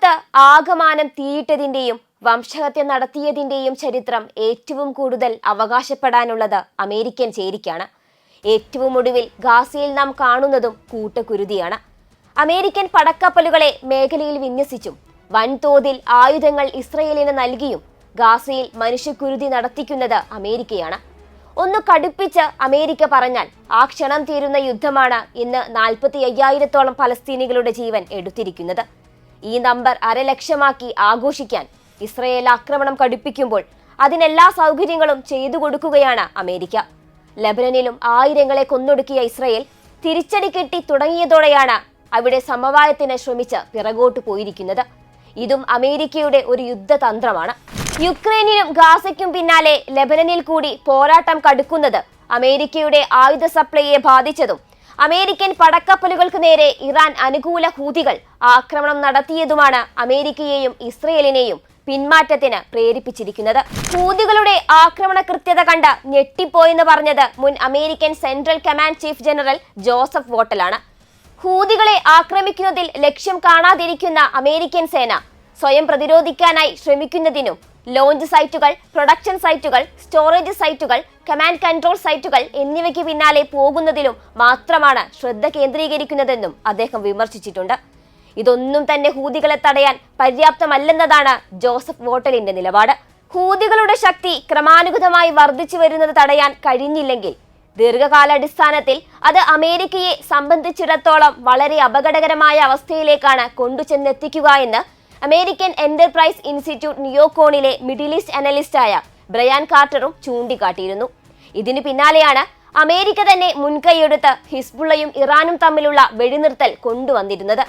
ലോകത്ത് ആകമാനം തീയിട്ടതിന്റെയും വംശഹത്യ നടത്തിയതിന്റെയും ചരിത്രം ഏറ്റവും കൂടുതൽ അവകാശപ്പെടാനുള്ളത് അമേരിക്കൻ ചേരിക്കാണ്. ഏറ്റവും ഒടുവിൽ ഗാസയിൽ നാം കാണുന്നതും കൂട്ടക്കുരുതിയാണ്. അമേരിക്കൻ പടക്കപ്പലുകളെ മേഖലയിൽ വിന്യസിച്ചും വൻതോതിൽ ആയുധങ്ങൾ ഇസ്രയേലിന് നൽകിയും ഗാസയിൽ മനുഷ്യക്കുരുതി നടത്തിക്കുന്നത് അമേരിക്കയാണ്. ഒന്ന് കടുപ്പിച്ച് അമേരിക്ക പറഞ്ഞാൽ ആ ക്ഷണം തീരുന്ന യുദ്ധമാണ് ഇന്ന് നാൽപ്പത്തി അയ്യായിരത്തോളം പലസ്തീനികളുടെ ജീവൻ എടുത്തിരിക്കുന്നത്. ഈ നമ്പർ അരലക്ഷമാക്കി ആഘോഷിക്കാൻ ഇസ്രയേൽ ആക്രമണം കടുപ്പിക്കുമ്പോൾ അതിനെല്ലാ സൗകര്യങ്ങളും ചെയ്തു കൊടുക്കുകയാണ് അമേരിക്ക. ലബനനിലും ആയിരങ്ങളെ കൊന്നൊടുക്കിയ ഇസ്രയേൽ തിരിച്ചടി കെട്ടി തുടങ്ങിയതോടെയാണ് അവിടെ സമവായത്തിന് ശ്രമിച്ച് പിറകോട്ട് പോയിരിക്കുന്നത്. ഇതും അമേരിക്കയുടെ ഒരു യുദ്ധതന്ത്രമാണ്. യുക്രൈനിലും ഗാസയ്ക്കും പിന്നാലെ ലബനനിൽ കൂടി പോരാട്ടം കടുക്കുന്നത് അമേരിക്കയുടെ ആയുധ സപ്ലൈയെ ബാധിച്ചതും അമേരിക്കൻ പടക്കപ്പലുകൾക്ക് നേരെ ഇറാൻ അനുകൂല ഹൂതികൾ ആക്രമണം നടത്തിയതുമാണ് അമേരിക്കയെയും ഇസ്രയേലിനെയും പിന്മാറ്റത്തിന് പ്രേരിപ്പിച്ചിരിക്കുന്നത്. ഹൂതികളുടെ ആക്രമണ കൃത്യത കണ്ട് ഞെട്ടിപ്പോയെന്ന് പറഞ്ഞത് മുൻ American central command chief general Joseph വോട്ടലാണ്. ഹൂതികളെ ആക്രമിക്കുന്നതിൽ ലക്ഷ്യം കാണാതിരിക്കുന്ന അമേരിക്കൻ സേന സ്വയം പ്രതിരോധിക്കാനായി ശ്രമിക്കുന്നതിനും ലോഞ്ച് സൈറ്റുകൾ പ്രൊഡക്ഷൻ സൈറ്റുകൾ സ്റ്റോറേജ് സൈറ്റുകൾ കമാൻഡ് കൺട്രോൾ സൈറ്റുകൾ എന്നിവയ്ക്ക് പിന്നാലെ പോകുന്നതിലും മാത്രമാണ് ശ്രദ്ധ കേന്ദ്രീകരിക്കുന്നതെന്നും അദ്ദേഹം വിമർശിച്ചിട്ടുണ്ട്. ഇതൊന്നും തന്നെ ഹൂതികളെ തടയാൻ പര്യാപ്തമല്ലെന്നതാണ് ജോസഫ് വോട്ടലിന്റെ നിലപാട്. ഹൂതികളുടെ ശക്തി ക്രമാനുഗതമായി വർദ്ധിച്ചു വരുന്നത് തടയാൻ കഴിഞ്ഞില്ലെങ്കിൽ ദീർഘകാലാടിസ്ഥാനത്തിൽ അത് അമേരിക്കയെ സംബന്ധിച്ചിടത്തോളം വളരെ അപകടകരമായ അവസ്ഥയിലേക്കാണ് കൊണ്ടുചെന്നെത്തിക്കുക എന്ന് അമേരിക്കൻ എന്റർപ്രൈസ് ഇൻസ്റ്റിറ്റ്യൂട്ട് നിയോകോണിലെ മിഡിൽ ഈസ്റ്റ് അനലിസ്റ്റായ ബ്രയാൻ കാർട്ടറും ചൂണ്ടിക്കാട്ടിയിരുന്നു. ഇതിനു പിന്നാലെയാണ് അമേരിക്ക തന്നെ മുൻകൈയെടുത്ത് ഹിസ്ബുള്ളയും ഇറാനും തമ്മിലുള്ള വെടിനിർത്തൽ കൊണ്ടുവന്നിരുന്നത്.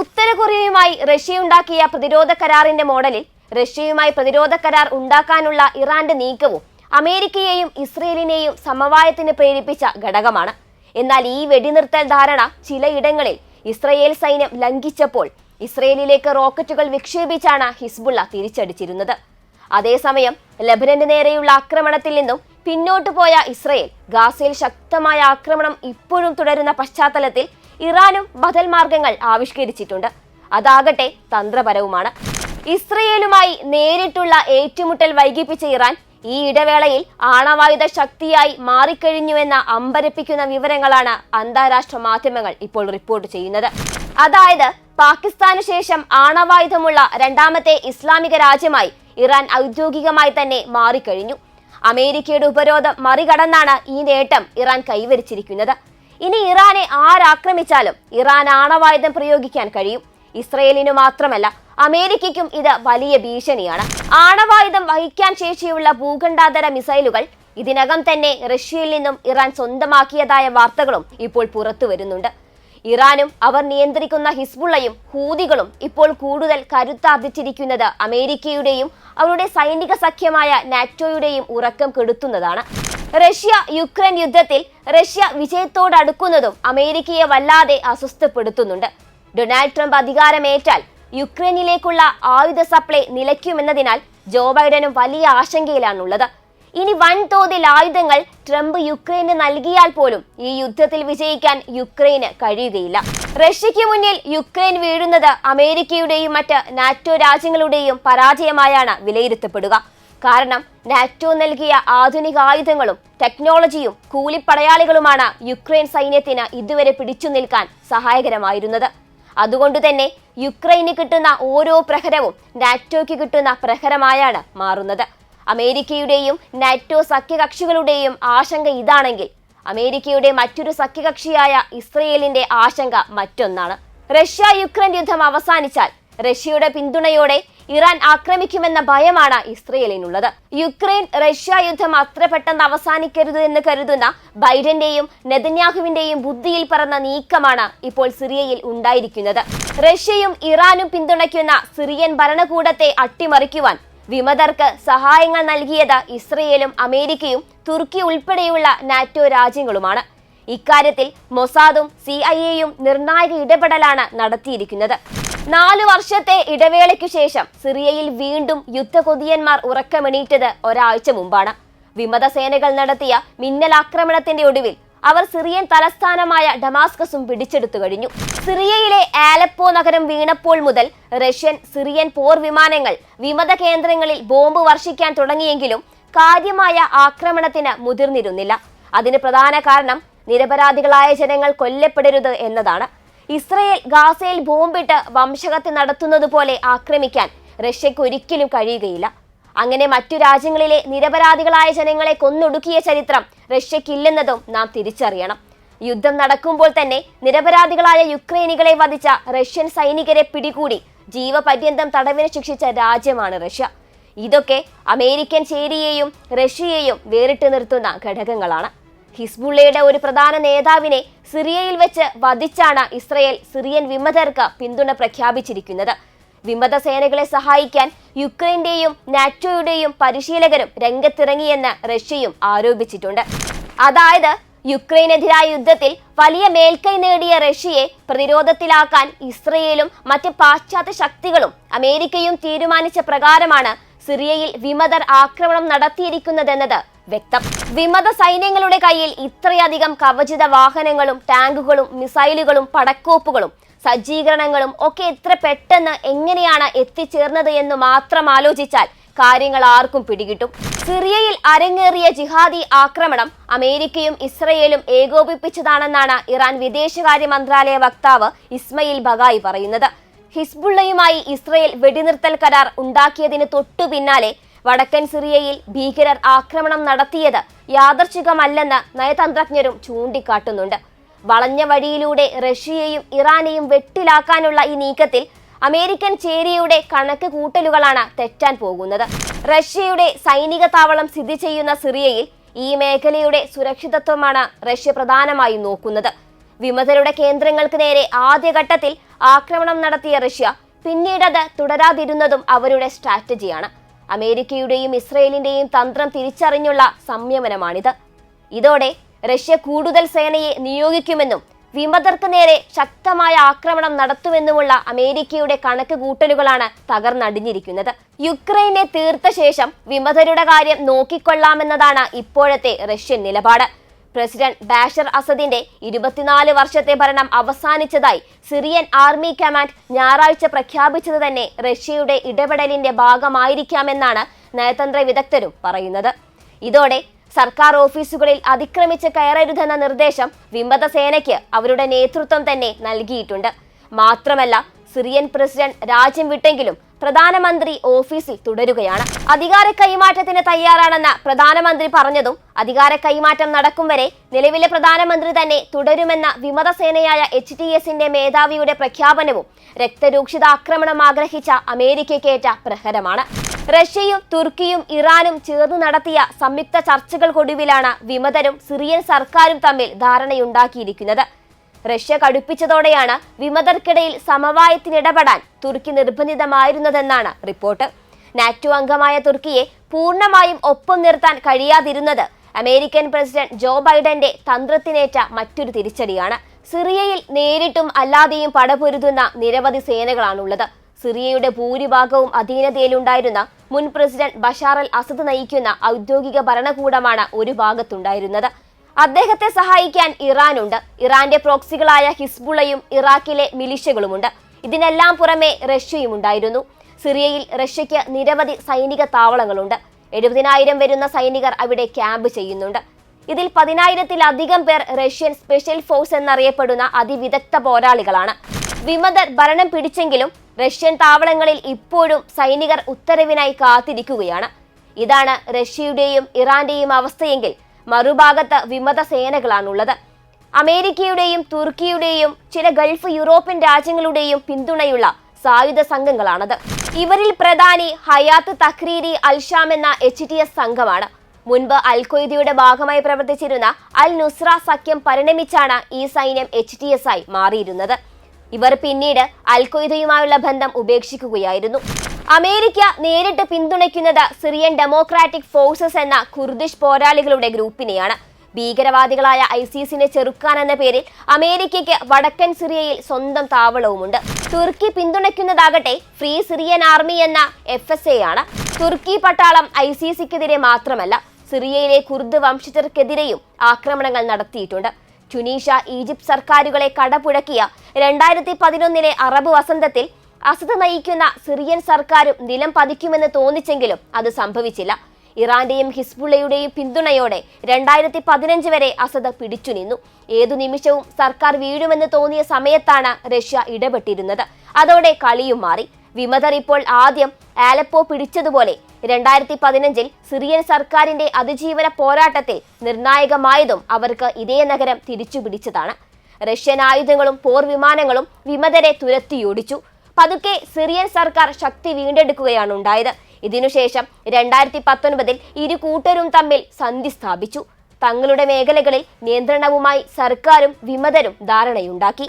ഉത്തര കൊറിയയുമായി റഷ്യ ഉണ്ടാക്കിയ പ്രതിരോധ കരാറിന്റെ മോഡലിൽ റഷ്യയുമായി പ്രതിരോധ കരാർ ഉണ്ടാക്കാനുള്ള ഇറാന്റെ നീക്കവും അമേരിക്കയെയും ഇസ്രയേലിനെയും സമവായത്തിന് പ്രേരിപ്പിച്ച ഘടകമാണ്. എന്നാൽ ഈ വെടിനിർത്തൽ ധാരണ ചിലയിടങ്ങളിൽ ഇസ്രയേൽ സൈന്യം ലംഘിച്ചപ്പോൾ ഇസ്രയേലിലേക്ക് റോക്കറ്റുകൾ വിക്ഷേപിച്ചാണ് ഹിസ്ബുള്ള തിരിച്ചടിച്ചിരുന്നത്. അതേസമയം ലബനന് നേരെയുള്ള ആക്രമണത്തിൽ നിന്നും പിന്നോട്ടു പോയ ഇസ്രയേൽ ഗാസയിൽ ശക്തമായ ആക്രമണം ഇപ്പോഴും തുടരുന്ന പശ്ചാത്തലത്തിൽ ഇറാനും ബദൽ മാർഗങ്ങൾ ആവിഷ്കരിച്ചിട്ടുണ്ട്. അതാകട്ടെ തന്ത്രപരവുമാണ്. ഇസ്രയേലുമായി നേരിട്ടുള്ള ഏറ്റുമുട്ടൽ വൈകിപ്പിച്ച ഇറാൻ ഈ ഇടവേളയിൽ ആണവായുധ ശക്തിയായി മാറിക്കഴിഞ്ഞുവെന്ന അമ്പരപ്പിക്കുന്ന വിവരങ്ങളാണ് അന്താരാഷ്ട്ര മാധ്യമങ്ങൾ ഇപ്പോൾ റിപ്പോർട്ട് ചെയ്യുന്നത്. അതായത് പാകിസ്ഥാന് ശേഷം ആണവായുധമുള്ള രണ്ടാമത്തെ ഇസ്ലാമിക രാജ്യമായി ഇറാൻ ഔദ്യോഗികമായി തന്നെ മാറിക്കഴിഞ്ഞു. അമേരിക്കയുടെ ഉപരോധം മറികടന്നാണ് ഈ നേട്ടം ഇറാൻ കൈവരിച്ചിരിക്കുന്നത്. ഇനി ഇറാനെ ആരാക്രമിച്ചാലും ഇറാൻ ആണവായുധം പ്രയോഗിക്കാൻ കഴിയും. ഇസ്രയേലിനു മാത്രമല്ല അമേരിക്കയ്ക്കും ഇത് വലിയ ഭീഷണിയാണ്. ആണവായുധം വഹിക്കാൻ ശേഷിയുള്ള ഭൂഖണ്ഡാന്തര മിസൈലുകൾ ഇതിനകം തന്നെ റഷ്യയിൽ നിന്നും ഇറാൻ സ്വന്തമാക്കിയതായ വാർത്തകളും ഇപ്പോൾ പുറത്തു വരുന്നുണ്ട് ഇറാനും അവർ നിയന്ത്രിക്കുന്ന ഹിസ്ബുള്ളയും ഹൂതികളും ഇപ്പോൾ കൂടുതൽ കരുത്താർജിച്ചിരിക്കുന്നത് അമേരിക്കയുടെയും അവരുടെ സൈനിക സഖ്യമായ നാറ്റോയുടെയും ഉറക്കം കെടുത്തുന്നതാണ്. റഷ്യ യുക്രൈൻ യുദ്ധത്തിൽ റഷ്യ വിജയത്തോടടുക്കുന്നതും അമേരിക്കയെ വല്ലാതെ അസ്വസ്ഥപ്പെടുത്തുന്നുണ്ട്. ഡൊണാൾഡ് ട്രംപ് അധികാരമേറ്റാൽ യുക്രൈനിലേക്കുള്ള ആയുധ സപ്ലൈ നിലയ്ക്കുമെന്നതിനാൽ ജോ ബൈഡനും വലിയ ആശങ്കയിലാണുള്ളത്. ഇനി വൻതോതിൽ ആയുധങ്ങൾ ട്രംപ് യുക്രൈന് നൽകിയാൽ പോലും ഈ യുദ്ധത്തിൽ വിജയിക്കാൻ യുക്രൈന് കഴിയുകയില്ല. റഷ്യയ്ക്ക് മുന്നിൽ യുക്രൈൻ വീഴുന്നത് അമേരിക്കയുടെയും മറ്റ് നാറ്റോ രാജ്യങ്ങളുടെയും പരാജയമായാണ് വിലയിരുത്തപ്പെടുക. കാരണം നാറ്റോ നൽകിയ ആധുനിക ആയുധങ്ങളും ടെക്നോളജിയും കൂലിപ്പടയാളികളുമാണ് യുക്രൈൻ സൈന്യത്തിന് ഇതുവരെ പിടിച്ചു നിൽക്കാൻ സഹായകരമായിരുന്നത്. അതുകൊണ്ട് തന്നെ യുക്രൈന് കിട്ടുന്ന ഓരോ പ്രഹരവും നാറ്റോയ്ക്ക് കിട്ടുന്ന പ്രഹരമായാണ് മാറുന്നത്. അമേരിക്കയുടെയും നാറ്റോ സഖ്യകക്ഷികളുടെയും ആശങ്ക ഇതാണെങ്കിൽ അമേരിക്കയുടെ മറ്റൊരു സഖ്യകക്ഷിയായ ഇസ്രയേലിന്റെ ആശങ്ക മറ്റൊന്നാണ്. റഷ്യ യുക്രൈൻ യുദ്ധം അവസാനിച്ചാൽ റഷ്യയുടെ പിന്തുണയോടെ ഇറാൻ ആക്രമിക്കുമെന്ന ഭയമാണ് ഇസ്രയേലിനുള്ളത്. യുക്രൈൻ റഷ്യ യുദ്ധം അത്ര പെട്ടെന്ന് അവസാനിക്കരുത് എന്ന് കരുതുന്ന ബൈഡന്റെയും നെതന്യാഹുവിന്റെയും ബുദ്ധിയിൽ പറന്ന നീക്കമാണ് ഇപ്പോൾ സിറിയയിൽ ഉണ്ടായിരിക്കുന്നത്. റഷ്യയും ഇറാനും പിന്തുണയ്ക്കുന്ന സിറിയൻ ഭരണകൂടത്തെ അട്ടിമറിക്കുവാൻ വിമതർക്ക് സഹായങ്ങൾ നൽകിയത് ഇസ്രയേലും അമേരിക്കയും തുർക്കി ഉൾപ്പെടെയുള്ള നാറ്റോ രാജ്യങ്ങളുമാണ്. ഇക്കാര്യത്തിൽ മൊസാദും സി ഐ എയും നിർണായക ഇടപെടലാണ് നടത്തിയിരിക്കുന്നത്. നാലു വർഷത്തെ ഇടവേളയ്ക്കു ശേഷം സിറിയയിൽ വീണ്ടും യുദ്ധകൊതിയന്മാർ ഉറക്കമെണീറ്റത് ഒരാഴ്ച മുമ്പാണ്. വിമത സേനകൾ നടത്തിയ മിന്നലാക്രമണത്തിന്റെ ഒടുവിൽ അവർ സിറിയൻ തലസ്ഥാനമായ ഡമാസ്കസും പിടിച്ചെടുത്തു കഴിഞ്ഞു. സിറിയയിലെ ആലപ്പോ നഗരം വീണപ്പോൾ മുതൽ റഷ്യൻ സിറിയൻ പോർ വിമാനങ്ങൾ വിമത കേന്ദ്രങ്ങളിൽ ബോംബ് വർഷിക്കാൻ തുടങ്ങിയെങ്കിലും കാര്യമായ ആക്രമണത്തിന് മുതിർന്നിരുന്നില്ല. അതിന് പ്രധാന കാരണം നിരപരാധികളായ ജനങ്ങൾ കൊല്ലപ്പെടരുത് എന്നതാണ്. ഇസ്രയേൽ ഗാസയിൽ ബോംബിട്ട് വംശഹത്യ നടത്തുന്നത് പോലെ ആക്രമിക്കാൻ റഷ്യക്ക് ഒരിക്കലും കഴിയുകയില്ല. അങ്ങനെ മറ്റു രാജ്യങ്ങളിലെ നിരപരാധികളായ ജനങ്ങളെ കൊന്നൊടുക്കിയ ചരിത്രം റഷ്യക്കില്ലെന്നതും നാം തിരിച്ചറിയണം. യുദ്ധം നടക്കുമ്പോൾ തന്നെ നിരപരാധികളായ യുക്രൈനികളെ വധിച്ച റഷ്യൻ സൈനികരെ പിടികൂടി ജീവപര്യന്തം തടവിന് ശിക്ഷിച്ച രാജ്യമാണ് റഷ്യ. ഇതൊക്കെ അമേരിക്കൻ ചേരിയെയും റഷ്യയെയും വേറിട്ട് നിർത്തുന്ന ഘടകങ്ങളാണ്. ഹിസ്ബുള്ളയുടെ ഒരു പ്രധാന നേതാവിനെ സിറിയയിൽ വെച്ച് വധിച്ചാണ് ഇസ്രയേൽ സിറിയൻ വിമതർക്ക് പിന്തുണ പ്രഖ്യാപിച്ചിരിക്കുന്നത്. വിമത സേനകളെ സഹായിക്കാൻ യുക്രൈന്റെയും നാറ്റോയുടെയും പരിശീലകരും രംഗത്തിറങ്ങിയെന്ന് റഷ്യയും ആരോപിച്ചിട്ടുണ്ട്. അതായത് യുക്രൈനെതിരായ യുദ്ധത്തിൽ വലിയ മേൽക്കൈ നേടിയ റഷ്യയെ പ്രതിരോധത്തിലാക്കാൻ ഇസ്രയേലും മറ്റ് പാശ്ചാത്യ ശക്തികളും അമേരിക്കയും തീരുമാനിച്ച പ്രകാരമാണ് സിറിയയിൽ വിമതർ ആക്രമണം നടത്തിയിരിക്കുന്നതെന്നത് വ്യക്തം. വിമത സൈന്യങ്ങളുടെ കയ്യിൽ ഇത്രയധികം കവചിത വാഹനങ്ങളും ടാങ്കുകളും മിസൈലുകളും പടക്കോപ്പുകളും സജ്ജീകരണങ്ങളും ഒക്കെ എത്ര പെട്ടെന്ന് എങ്ങനെയാണ് എത്തിച്ചേർന്നത് എന്ന് മാത്രം ആലോചിച്ചാൽ കാര്യങ്ങൾ ആർക്കും പിടികിട്ടും. സിറിയയിൽ അരങ്ങേറിയ ജിഹാദി ആക്രമണം അമേരിക്കയും ഇസ്രയേലും ഏകോപിപ്പിച്ചതാണെന്നാണ് ഇറാൻ വിദേശകാര്യ മന്ത്രാലയ വക്താവ് ഇസ്മയിൽ ബഗായി പറയുന്നത്. ഹിസ്ബുള്ളയുമായി ഇസ്രയേൽ വെടിനിർത്തൽ കരാർ ഉണ്ടാക്കിയതിന് തൊട്ടു പിന്നാലെ വടക്കൻ സിറിയയിൽ ഭീകരർ ആക്രമണം നടത്തിയത് യാദർച്ഛികമല്ലെന്ന് നയതന്ത്രജ്ഞരും ചൂണ്ടിക്കാട്ടുന്നുണ്ട്. വളഞ്ഞ വഴിയിലൂടെ റഷ്യയെയും ഇറാനെയും വെട്ടിലാക്കാനുള്ള ഈ നീക്കത്തിൽ അമേരിക്കൻ ചേരിയുടെ കണക്ക് കൂട്ടലുകളാണ് തെറ്റാൻ പോകുന്നത്. റഷ്യയുടെ സൈനിക താവളം സ്ഥിതി ചെയ്യുന്ന സിറിയയിൽ ഈ മേഖലയുടെ സുരക്ഷിതത്വമാണ് റഷ്യ പ്രധാനമായും നോക്കുന്നത്. വിമതരുടെ കേന്ദ്രങ്ങൾക്ക് നേരെ ആദ്യഘട്ടത്തിൽ ആക്രമണം നടത്തിയ റഷ്യ പിന്നീടത് തുടരാതിരുന്നതും അവരുടെ സ്ട്രാറ്റജിയാണ്. അമേരിക്കയുടെയും ഇസ്രയേലിന്റെയും തന്ത്രം തിരിച്ചറിഞ്ഞുള്ള സംയമനമാണിത്. ഇതോടെ റഷ്യ കൂടുതൽ സേനയെ നിയോഗിക്കുമെന്നും വിമതർക്ക് നേരെ ശക്തമായ ആക്രമണം നടത്തുമെന്നുമുള്ള അമേരിക്കയുടെ കണക്ക് കൂട്ടലുകളാണ് തകർന്നടിഞ്ഞിരിക്കുന്നത്. യുക്രൈനെ തീർത്ത ശേഷം വിമതരുടെ കാര്യം നോക്കിക്കൊള്ളാമെന്നതാണ് ഇപ്പോഴത്തെ റഷ്യൻ നിലപാട്. പ്രസിഡന്റ് ബാഷർ അസദിന്റെ ഇരുപത്തിനാല് വർഷത്തെ ഭരണം അവസാനിച്ചതായി സിറിയൻ ആർമി കമാൻഡ് ഞായറാഴ്ച പ്രഖ്യാപിച്ചത് തന്നെ റഷ്യയുടെ ഇടപെടലിന്റെ ഭാഗമായിരിക്കാമെന്നാണ് നയതന്ത്ര വിദഗ്ധരും പറയുന്നത്. ഇതോടെ സർക്കാർ ഓഫീസുകളിൽ അതിക്രമിച്ച് കയറരുതെന്ന നിർദ്ദേശം വിമത സേനയ്ക്ക് അവരുടെ നേതൃത്വം തന്നെ നൽകിയിട്ടുണ്ട്. മാത്രമല്ല സിറിയൻ പ്രസിഡന്റ് രാജ്യം വിട്ടെങ്കിലും പ്രധാനമന്ത്രി ഓഫീസിൽ തുടരുകയാണ്. അധികാര കൈമാറ്റത്തിന് തയ്യാറാണെന്ന് പ്രധാനമന്ത്രി പറഞ്ഞതും അധികാര കൈമാറ്റം നടക്കും വരെ നിലവിലെ പ്രധാനമന്ത്രി തന്നെ തുടരുമെന്ന വിമതസേനയായ എച്ച് ടി എസിന്റെ മേധാവിയുടെ പ്രഖ്യാപനവും രക്തരൂക്ഷിത ആക്രമണം ആഗ്രഹിച്ച അമേരിക്കയ്ക്കേറ്റ പ്രഹരമാണ്. റഷ്യയും തുർക്കിയും ഇറാനും ചേർന്ന് നടത്തിയ സംയുക്ത ചർച്ചകൾക്കൊടുവിലാണ് വിമതരും സിറിയൻ സർക്കാരും തമ്മിൽ ധാരണയുണ്ടാക്കിയിരിക്കുന്നത്. റഷ്യ കടുപ്പിച്ചതോടെയാണ് വിമതർക്കിടയിൽ സമവായത്തിനിടപെടാൻ തുർക്കി നിർബന്ധിതമായിരുന്നതെന്നാണ് റിപ്പോർട്ട്. നാറ്റോ അംഗമായ തുർക്കിയെ പൂർണമായും ഒപ്പം നിർത്താൻ കഴിയാതിരുന്നത് അമേരിക്കൻ പ്രസിഡന്റ് ജോ ബൈഡന്റെ തന്ത്രത്തിനേറ്റ മറ്റൊരു തിരിച്ചടിയാണ്. സിറിയയിൽ നേരിട്ടും അല്ലാതെയും പടപൊരുതുന്ന നിരവധി സേനകളാണുള്ളത്. സിറിയയുടെ ഭൂരിഭാഗവും അധീനതയിലുണ്ടായിരുന്ന മുൻ പ്രസിഡന്റ് ബഷാർ അൽ അസദ് നയിക്കുന്ന ഔദ്യോഗിക ഭരണകൂടമാണ് ഒരു ഭാഗത്തുണ്ടായിരുന്നത്. അദ്ദേഹത്തെ സഹായിക്കാൻ ഇറാനുണ്ട്. ഇറാന്റെ പ്രോക്സികളായ ഹിസ്ബുളയും ഇറാഖിലെ മിലിഷ്യകളുമുണ്ട്. ഇതിനെല്ലാം പുറമെ റഷ്യയും ഉണ്ടായിരുന്നു. സിറിയയിൽ റഷ്യയ്ക്ക് നിരവധി സൈനിക താവളങ്ങളുണ്ട്. എഴുപതിനായിരം വരുന്ന സൈനികർ അവിടെ ക്യാമ്പ് ചെയ്യുന്നുണ്ട്. ഇതിൽ പതിനായിരത്തിലധികം പേർ റഷ്യൻ സ്പെഷ്യൽ ഫോഴ്സ് എന്നറിയപ്പെടുന്ന അതിവിദഗ്ധ പോരാളികളാണ്. വിമതർ ഭരണം പിടിച്ചെങ്കിലും റഷ്യൻ താവളങ്ങളിൽ ഇപ്പോഴും സൈനികർ ഉത്തരവിനായി കാത്തിരിക്കുകയാണ്. ഇതാണ് റഷ്യയുടെയും ഇറാന്റെയും അവസ്ഥയെങ്കിൽ മറുഭാഗത്ത് വിമത സേനകളാണുള്ളത് അമേരിക്കയുടെയും തുർക്കിയുടെയും ചില ഗൾഫ് യൂറോപ്യൻ രാജ്യങ്ങളുടെയും പിന്തുണയുള്ള സായുധ സംഘങ്ങളാണത്. ഇവരിൽ പ്രധാനി ഹയാത്ത് തഖ്രീരി അൽഷാം എന്ന എച്ച് ടി എസ് സംഘമാണ്. മുൻപ് അൽ ഖ്വയ്ദയുടെ ഭാഗമായി പ്രവർത്തിച്ചിരുന്ന അൽ നുസ്ര സഖ്യം പരിണമിച്ചാണ് ഈ സൈന്യം എച്ച് ടി എസ് ആയി മാറിയിരുന്നത്. ഇവർ പിന്നീട് അൽ ഖ്വയ്ദയുമായുള്ള ബന്ധം ഉപേക്ഷിക്കുകയായിരുന്നു. അമേരിക്ക നേരിട്ട് പിന്തുണയ്ക്കുന്നത് സിറിയൻ ഡെമോക്രാറ്റിക് ഫോഴ്സസ് എന്ന കുർദിഷ് പോരാളികളുടെ ഗ്രൂപ്പിനെയാണ്. ഭീകരവാദികളായ ഐസിസിനെ ചെറുക്കാൻ എന്ന പേരിൽ അമേരിക്കയ്ക്ക് വടക്കൻ സിറിയയിൽ സ്വന്തം താവളവുമുണ്ട്. തുർക്കി പിന്തുണയ്ക്കുന്നതാകട്ടെ ഫ്രീ സിറിയൻ ആർമി എന്ന എഫ് എസ് എ ആണ്. തുർക്കി പട്ടാളം ഐസിസിക്കെതിരെ മാത്രമല്ല സിറിയയിലെ കുർദ് വംശജർക്കെതിരെയും ആക്രമണങ്ങൾ നടത്തിയിട്ടുണ്ട്. ടുനീഷ്യ ഈജിപ്ത് സർക്കാരുകളെ കടപുഴക്കിയ രണ്ടായിരത്തി പതിനൊന്നിലെ അറബ് വസന്തത്തിൽ അസദ് നയിക്കുന്ന സിറിയൻ സർക്കാരും നിലം പതിക്കുമെന്ന് തോന്നിച്ചെങ്കിലും അത് സംഭവിച്ചില്ല. ഇറാന്റെയും ഹിസ്ബുള്ളയുടെയും പിന്തുണയോടെ രണ്ടായിരത്തി പതിനഞ്ച് വരെ അസദ് പിടിച്ചു നിന്നു. ഏതു നിമിഷവും സർക്കാർ വീഴുമെന്ന് തോന്നിയ സമയത്താണ് റഷ്യ ഇടപെട്ടിരുന്നത്. അതോടെ കളിയും മാറി. വിമതർ ഇപ്പോൾ ആദ്യം ആലപ്പോ പിടിച്ചതുപോലെ രണ്ടായിരത്തി പതിനഞ്ചിൽ സിറിയൻ സർക്കാരിന്റെ അതിജീവന പോരാട്ടത്തിൽ നിർണായകമായതും അവർക്ക് ഇതേ നഗരം തിരിച്ചു പിടിച്ചതാണ് റഷ്യൻ ആയുധങ്ങളും പോർ വിമാനങ്ങളും വിമതരെ തുരത്തിയോടിച്ചു. പതുക്കെ സിറിയൻ സർക്കാർ ശക്തി വീണ്ടെടുക്കുകയാണ് ഉണ്ടായത്. ഇതിനുശേഷം രണ്ടായിരത്തി പത്തൊൻപതിൽ ഇരു കൂട്ടരും തമ്മിൽ സന്ധി സ്ഥാപിച്ചു. തങ്ങളുടെ മേഖലകളിൽ നിയന്ത്രണവുമായി സർക്കാരും വിമതരും ധാരണയുണ്ടാക്കി.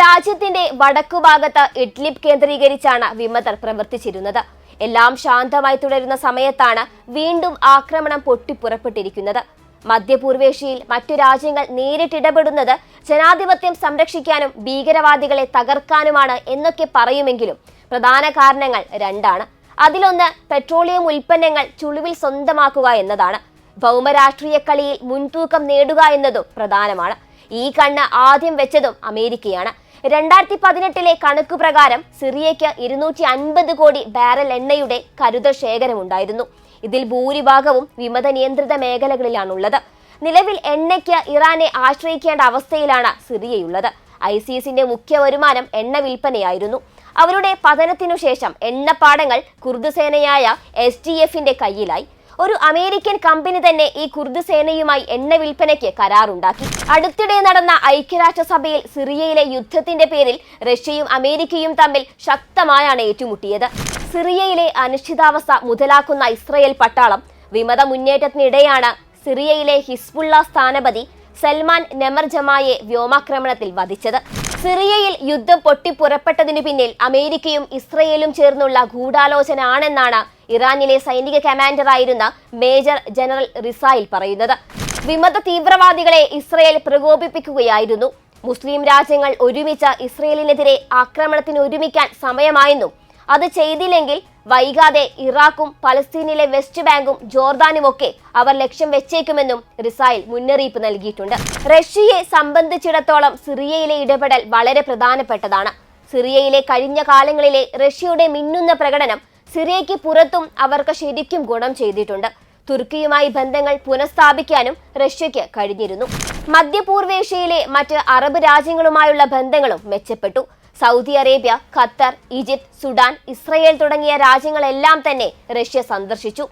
രാജ്യത്തിന്റെ വടക്കുഭാഗത്ത് ഇഡ്ലിബ് കേന്ദ്രീകരിച്ചാണ് വിമതർ പ്രവർത്തിച്ചിരുന്നത്. എല്ലാം ശാന്തമായി തുടരുന്ന സമയത്താണ് വീണ്ടും ആക്രമണം പൊട്ടിപ്പുറപ്പെട്ടിരിക്കുന്നത്. മധ്യപൂർവേഷ്യയിൽ മറ്റു രാജ്യങ്ങൾ നേരിട്ടിടപെടുന്നത് ജനാധിപത്യം സംരക്ഷിക്കാനും ഭീകരവാദികളെ തകർക്കാനുമാണ് എന്നൊക്കെ പറയുമെങ്കിലും പ്രധാന കാരണങ്ങൾ രണ്ടാണ്. അതിലൊന്ന് പെട്രോളിയം ഉൽപ്പന്നങ്ങൾ ചുളിവിൽ സ്വന്തമാക്കുക എന്നതാണ്. ഭൗമരാഷ്ട്രീയ കളിയിൽ മുൻതൂക്കം നേടുക എന്നതും പ്രധാനമാണ്. ഈ കണ്ണ് ആദ്യം വെച്ചതും അമേരിക്കയാണ്. രണ്ടായിരത്തി പതിനെട്ടിലെ കണക്കു പ്രകാരം സിറിയയ്ക്ക് ഇരുന്നൂറ്റി അൻപത് കോടി ബാരൽ എണ്ണയുടെ കരുതൽ ശേഖരമുണ്ടായിരുന്നു. ഇതിൽ ഭൂരിഭാഗവും വിമത നിയന്ത്രിത മേഖലകളിലാണുള്ളത്. നിലവിൽ എണ്ണയ്ക്ക് ഇറാനെ ആശ്രയിക്കേണ്ട അവസ്ഥയിലാണ് സിറിയയുള്ളത്. ഐസിസിന്റെ മുഖ്യ വരുമാനം എണ്ണ വിൽപ്പനയായിരുന്നു. അവരുടെ പതനത്തിനു ശേഷം എണ്ണപ്പാടങ്ങൾ കുർദ് സേനയായ എസ് ഡി എഫിന്റെ കയ്യിലായി. ഒരു അമേരിക്കൻ കമ്പനി തന്നെ ഈ കുർദ് സേനയുമായി എണ്ണ വിൽപ്പനയ്ക്ക് കരാറുണ്ടാക്കി. അടുത്തിടെ നടന്ന ഐക്യരാഷ്ട്രസഭയിൽ സിറിയയിലെ യുദ്ധത്തിന്റെ പേരിൽ റഷ്യയും അമേരിക്കയും തമ്മിൽ ശക്തമായാണ് ഏറ്റുമുട്ടിയത്. സിറിയയിലെ അനിശ്ചിതാവസ്ഥ മുതലാക്കുന്ന ഇസ്രയേൽ പട്ടാളം വിമത മുന്നേറ്റത്തിനിടെയാണ് സിറിയയിലെ ഹിസ്ബുള്ള സ്ഥാനപതി സൽമാൻ നെമർ ജമായെ വ്യോമാക്രമണത്തിൽ വധിച്ചത്. സിറിയയിൽ യുദ്ധം പൊട്ടിപ്പുറപ്പെട്ടതിനു പിന്നിൽ അമേരിക്കയും ഇസ്രയേലും ചേർന്നുള്ള ഗൂഢാലോചന ആണെന്നാണ് ഇറാനിലെ സൈനിക കമാൻഡറായിരുന്ന മേജർ ജനറൽ റിസായിൽ പറയുന്നത്. വിമത തീവ്രവാദികളെ ഇസ്രയേൽ പ്രകോപിപ്പിക്കുകയായിരുന്നു. മുസ്ലിം രാജ്യങ്ങൾ ഒരുമിച്ച് ഇസ്രയേലിനെതിരെ ആക്രമണത്തിന് ഒരുമിക്കാൻ സമയമായെന്നും അത് ചെയ്തില്ലെങ്കിൽ വൈകാതെ ഇറാഖും പലസ്തീനിലെ വെസ്റ്റ് ബാങ്കും ജോർദാനുമൊക്കെ അവർ ലക്ഷ്യം വെച്ചേക്കുമെന്നും റിസായിൽ മുന്നറിയിപ്പ് നൽകിയിട്ടുണ്ട്. റഷ്യയെ സംബന്ധിച്ചിടത്തോളം സിറിയയിലെ ഇടപെടൽ വളരെ പ്രധാനപ്പെട്ടതാണ്. സിറിയയിലെ കഴിഞ്ഞ കാലങ്ങളിലെ റഷ്യയുടെ മിന്നുന്ന പ്രകടനം സിറിയയ്ക്ക് പുറത്തും അവർക്ക് ശരിക്കും ഗുണം ചെയ്തിട്ടുണ്ട്. തുർക്കിയുമായി ബന്ധങ്ങൾ പുനഃസ്ഥാപിക്കാനും റഷ്യയ്ക്ക് കഴിഞ്ഞിരുന്നു. മധ്യപൂർവേഷ്യയിലെ മറ്റ് അറബ് രാജ്യങ്ങളുമായുള്ള ബന്ധങ്ങളും മെച്ചപ്പെട്ടു. Saudi Arabia Qatar Egypt Sudan Israel തുടങ്ങിയ രാജ്യങ്ങളെല്ലാം തന്നെ റഷ്യ സന്ദർശിച്ചു.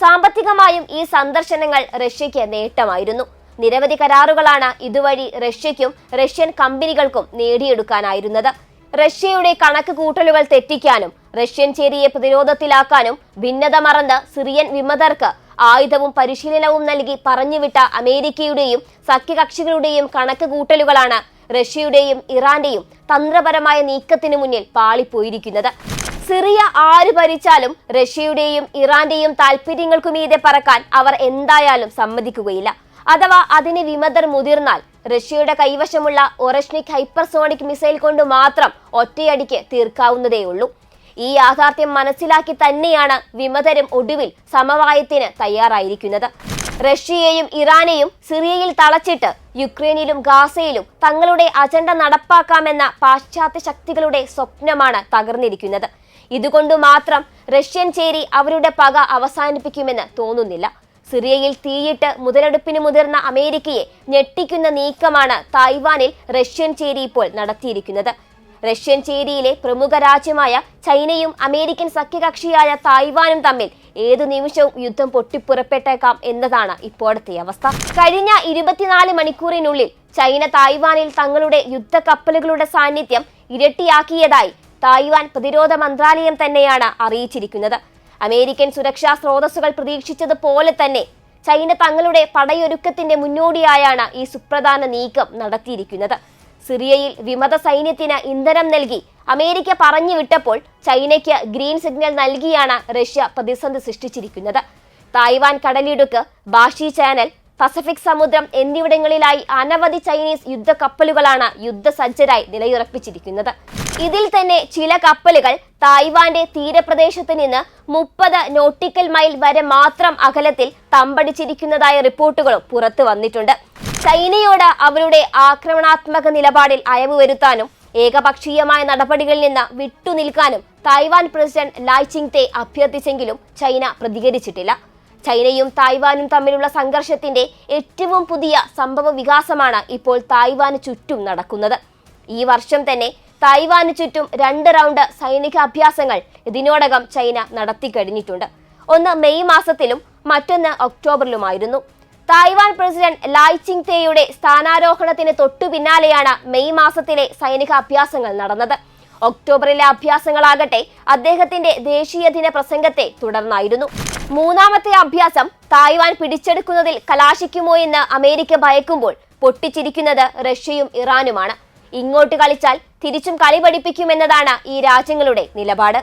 സാമ്പത്തികമായും ഈ സന്ദർശനങ്ങൾ റഷ്യയ്ക്ക് നേട്ടമായിരുന്നു. നിരവധി കരാറുകളാണ് ഇതുവഴി റഷ്യയ്ക്കും റഷ്യൻ കമ്പനികൾക്കും നേടിയെടുക്കാനായിരുന്നത്. റഷ്യയുടെ കണക്ക് കൂട്ടലുകൾ തെറ്റിക്കാനും റഷ്യൻ ചേരിയെ പ്രതിരോധത്തിലാക്കാനും ഭിന്നത മറന്ന് സിറിയൻ വിമതർക്ക് ആയുധവും പരിശീലനവും നൽകി പറഞ്ഞുവിട്ട അമേരിക്കയുടെയും സഖ്യകക്ഷികളുടെയും കണക്ക് കൂട്ടലുകളാണ് റഷ്യയുടെയും ഇറാന്റെയും തന്ത്രപരമായ നീക്കത്തിനു മുന്നിൽ പാളിപ്പോയിരിക്കുന്നത്. സിറിയ ആര് ഭരിച്ചാലും റഷ്യയുടെയും ഇറാന്റെയും താല്പര്യങ്ങൾക്കുമീതെ പറക്കാൻ അവർ എന്തായാലും സമ്മതിക്കുകയില്ല. അഥവാ അതിന് വിമതർ മുതിർന്നാൽ റഷ്യയുടെ കൈവശമുള്ള ഒറഷ്നിക് ഹൈപ്പർസോണിക് മിസൈൽ കൊണ്ട് മാത്രം ഒറ്റയടിക്ക് തീർക്കാവുന്നതേയുള്ളൂ. ഈ യാഥാർത്ഥ്യം മനസ്സിലാക്കി തന്നെയാണ് വിമതരും ഒടുവിൽ സമവായത്തിന് തയ്യാറായിരിക്കുന്നത്. റഷ്യയെയും ഇറാനെയും സിറിയയിൽ തളച്ചിട്ട് യുക്രൈനിലും ഗാസയിലും തങ്ങളുടെ അജണ്ട നടപ്പാക്കാമെന്ന പാശ്ചാത്യ ശക്തികളുടെ സ്വപ്നമാണ് തകർന്നിരിക്കുന്നത്. ഇതുകൊണ്ടു മാത്രം റഷ്യൻ ചേരി അവരുടെ പക അവസാനിപ്പിക്കുമെന്ന് തോന്നുന്നില്ല. സിറിയയിൽ തീയിട്ട് മുതലെടുപ്പിന് മുതിർന്ന അമേരിക്കയെ ഞെട്ടിക്കുന്ന നീക്കമാണ് തായ്വാനിൽ റഷ്യൻ ചേരി ഇപ്പോൾ നടത്തിയിരിക്കുന്നത്. റഷ്യൻ ചേരിയിലെ പ്രമുഖ രാജ്യമായ ചൈനയും അമേരിക്കൻ സഖ്യകക്ഷിയായ തായ്വാനും തമ്മിൽ ഏതു നിമിഷവും യുദ്ധം പൊട്ടിപ്പുറപ്പെട്ടേക്കാം എന്നതാണ് ഇപ്പോഴത്തെ അവസ്ഥ. കഴിഞ്ഞ ഇരുപത്തിനാല് മണിക്കൂറിനുള്ളിൽ ചൈന തായ്വാനിൽ തങ്ങളുടെ യുദ്ധ കപ്പലുകളുടെ സാന്നിധ്യം ഇരട്ടിയാക്കിയതായി തായ്വാൻ പ്രതിരോധ മന്ത്രാലയം തന്നെയാണ് അറിയിച്ചിരിക്കുന്നത്. അമേരിക്കൻ സുരക്ഷാ സ്രോതസ്സുകൾ പ്രതീക്ഷിച്ചതുപോലെ തന്നെ ചൈന തങ്ങളുടെ പടയൊരുക്കത്തിന്റെ മുന്നോടിയായാണ് ഈ സുപ്രധാന നീക്കം നടത്തിയിരിക്കുന്നത്. സിറിയയിൽ വിമത സൈന്യത്തിന് ഇന്ധനം നൽകി. അമേരിക്ക പറഞ്ഞു വിട്ടപ്പോൾ ചൈനയ്ക്ക് ഗ്രീൻ സിഗ്നൽ നൽകിയാണ് റഷ്യ പ്രതിസന്ധി സൃഷ്ടിച്ചിരിക്കുന്നത്. തായ്വാൻ കടലിടുക്ക് ബാഷി ചാനൽ പസഫിക് സമുദ്രം എന്നിവിടങ്ങളിലായി അനവധി ചൈനീസ് യുദ്ധക്കപ്പലുകളാണ് യുദ്ധസജ്ജരായി നിലയുറപ്പിച്ചിരിക്കുന്നത്. ഇതിൽ തന്നെ ചില കപ്പലുകൾ തായ്വാന്റെ തീരപ്രദേശത്ത് നിന്ന് മുപ്പത് നോട്ടിക്കൽ മൈൽ വരെ മാത്രം അകലത്തിൽ തമ്പടിച്ചിരിക്കുന്നതായ റിപ്പോർട്ടുകളും പുറത്തു വന്നിട്ടുണ്ട്. ചൈനയോട് അവരുടെ ആക്രമണാത്മക നിലപാടിൽ അയവ് വരുത്താനും ഏകപക്ഷീയമായ നടപടികളിൽ നിന്ന് വിട്ടുനിൽക്കാനും തായ്വാൻ പ്രസിഡന്റ് ലായ് ചിങ് അഭ്യർത്ഥിച്ചെങ്കിലും ചൈന പ്രതികരിച്ചിട്ടില്ല. ചൈനയും തായ്വാനും തമ്മിലുള്ള സംഘർഷത്തിന്റെ ഏറ്റവും പുതിയ സംഭവ വികാസമാണ് ഇപ്പോൾ തായ്വാന് ചുറ്റും നടക്കുന്നത്. ഈ വർഷം തന്നെ തായ്വാന് ചുറ്റും രണ്ട് റൗണ്ട് സൈനിക അഭ്യാസങ്ങൾ ഇതിനോടകം ചൈന നടത്തി കഴിഞ്ഞിട്ടുണ്ട്. ഒന്ന് മെയ് മാസത്തിലും മറ്റൊന്ന് ഒക്ടോബറിലുമായിരുന്നു. തായ്വാൻ പ്രസിഡന്റ് ലായ് ചിങ് തേയുടെ സ്ഥാനാരോഹണത്തിന് തൊട്ടു പിന്നാലെയാണ് മെയ് മാസത്തിലെ സൈനിക അഭ്യാസങ്ങൾ നടന്നത്. ഒക്ടോബറിലെ അഭ്യാസങ്ങളാകട്ടെ അദ്ദേഹത്തിന്റെ ദേശീയ ദിന പ്രസംഗത്തെ തുടർന്നായിരുന്നു. മൂന്നാമത്തെ അഭ്യാസം തായ്വാൻ പിടിച്ചെടുക്കുന്നതിൽ കലാശിക്കുമോ എന്ന് അമേരിക്ക ഭയക്കുമ്പോൾ പൊട്ടിച്ചിരിക്കുന്നത് റഷ്യയും ഇറാനുമാണ്. ഇങ്ങോട്ട് കളിച്ചാൽ തിരിച്ചും കളി പഠിപ്പിക്കുമെന്നതാണ് ഈ രാജ്യങ്ങളുടെ നിലപാട്.